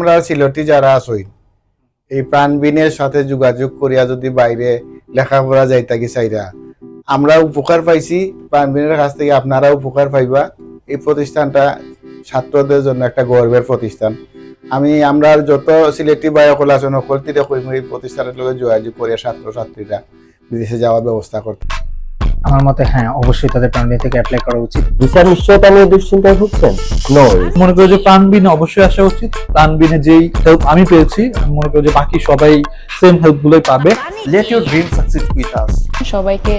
আমরা সিলেটি যারা আছই, এই প্রাণবিনের সাথে যোগাযোগ করিয়া যদি বাইরে লেখাপড়া যাই থাকি চাইরা, আমরা উপকার পাইছি, প্রাণবিনের কাছ থেকে আপনারা উপকার পাইবা। এই প্রতিষ্ঠানটা ছাত্রদের জন্য একটা গর্বের প্রতিষ্ঠান। আমি, আমরা যত সিলেটি বায়কল আছেন সকল তীরে কইম, এই প্রতিষ্ঠানের লগে যোগাযোগ করিয়া ছাত্রছাত্রীরা বিদেশে যাওয়ার ব্যবস্থা করতে আমার মতে হ্যাঁ অবশ্যই তাদের প্রাণী থেকে অ্যাপ্লাই করা উচিত। ভিসার নিশ্চয়তা নিয়ে দুশ্চিন্তায় ভুগছেন? নো মনে করি যে প্রাণবিনে অবশ্যই আসা উচিত। প্রাণবিনে যেই হেল্প আমি পেয়েছি আমি মনে করি যে বাকি সবাই সেম হেল্প গুলোই পাবে। Let your dream succeed with us সবাইকে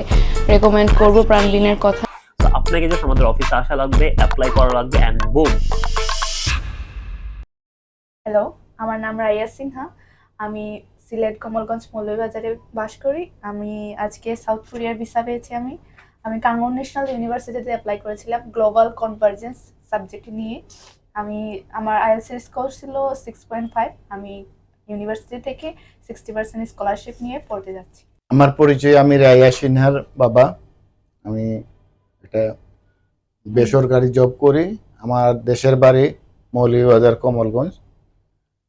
রেকমেন্ড করব প্রাণবিনের কথা। আপনাকে জাস্ট আমাদের অফিসে আসা লাগবে অ্যাপ্লাই করা লাগবে অ্যান্ড বুম হ্যালো আমার নাম রাইয়া সিনহা। আমি সিলেট কমলগঞ্জ মৌলভীবাজারে বাস করি। আমি আজকে সাউথ কোরিয়ার ভিসা পেয়েছি আমি। আমি কাঙ্গন ন্যাশনাল ইউনিভার্সিটিতে অ্যাপ্লাই করেছিলাম গ্লোবাল কনভার্জেন্স সাবজেক্ট নিয়ে। আমি, আমার আইএলসির স্কোর ছিল সিক্স পয়েন্ট ফাইভ আমি ইউনিভার্সিটি থেকে সিক্সটি পার্সেন্ট স্কলারশিপ নিয়ে পড়তে যাচ্ছি। আমার পরিচয় আমি রায়া সিনহার বাবা। আমি একটা বেসরকারি জব করি। আমার দেশের বাড়ি মৌলভীবাজার কমলগঞ্জ।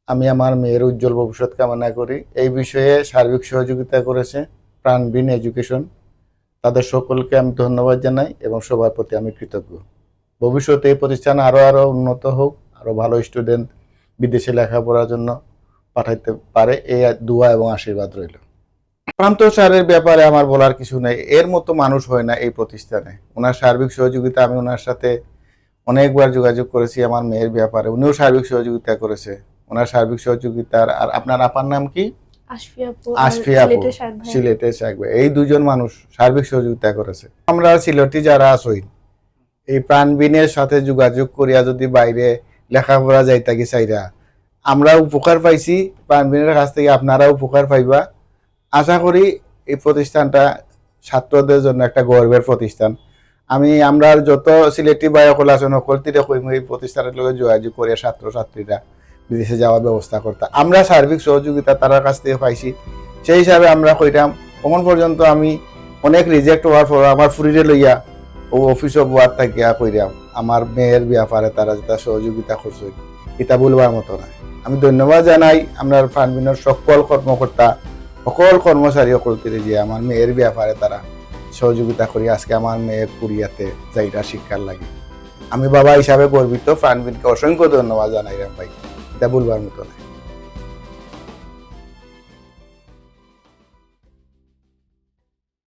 আমি আমার মেয়ের উজ্জ্বল ভবিষ্যৎ কামনা করি। এই বিষয়ে সার্বিক সহযোগিতা করেছে প্রাণবিন এডুকেশন। তাদের সকলকে আমি ধন্যবাদ জানাই এবং সবার প্রতি আমি কৃতজ্ঞ। ভবিষ্যতে এই প্রতিষ্ঠান আরও আরও উন্নত হোক আরও ভালো স্টুডেন্ট বিদেশে লেখাপড়ার জন্য পাঠাইতে পারে এই দোয়া এবং আশীর্বাদ রইল। প্রান্ত স্যারের ব্যাপারে আমার বলার কিছু নেই। এর মতো মানুষ হয় না এই প্রতিষ্ঠানে। ওনার সার্বিক সহযোগিতা আমি ওনার সাথে অনেকবার যোগাযোগ করেছি আমার মেয়ের ব্যাপারে। উনিও সার্বিক সহযোগিতা করেছে। ওনার সার্বিক সহযোগিতার আর আপনার আপার নাম কি? সিলেটের এই দুজন মানুষ সার্বিক সহযোগিতা করেছে। আমরা সিলেটি যারা আছই এই প্রাণবিনের সাথে যোগাযোগ করিয়া যদি বাইরে লেখাপড়া যাই থাকি চাইরা আমরা উপকার পাইছি প্রাণবিনের কাছ থেকে আপনারা উপকার পাইবা। আশা করি এই প্রতিষ্ঠানটা ছাত্রদের জন্য একটা গর্বের প্রতিষ্ঠান। আমি আমরা যত সিলেটি বায়কল আছেন সকল তীরে কইম এই প্রতিষ্ঠানের লগে যোগাযোগ করিয়া ছাত্রছাত্রীরা। বিদেশে যাওয়ার ব্যবস্থা করতে। আমরা সার্বিক সহযোগিতা তার কাছ থেকে পাইছি। সেই হিসাবে আমরা কইতাম কখন পর্যন্ত আমি অনেক রিজেক্ট হওয়ার পর আমার ফুরিরে লইয়া ও অফিস অফ ওয়ার্ক থাকিয়া কইরাম, আমার মেয়ের ব্যাপারে তারা যেটা সহযোগিতা করছে, এটা বলবার মতো না। আমি ধন্যবাদ জানাই আপনার ফানবিনের সকল কর্মকর্তা, সকল কর্মচারী সকল তীরে যে আমার মেয়ের ব্যাপারে তারা সহযোগিতা করি, আজকে আমার মেয়ের কুরিয়াতে যাইরা শিক্ষার লাগে। আমি বাবা হিসাবে গর্বিত, ফানবিনকে অসংখ্য ধন্যবাদ জানাই রে ভাই। এটা বলবার মতো না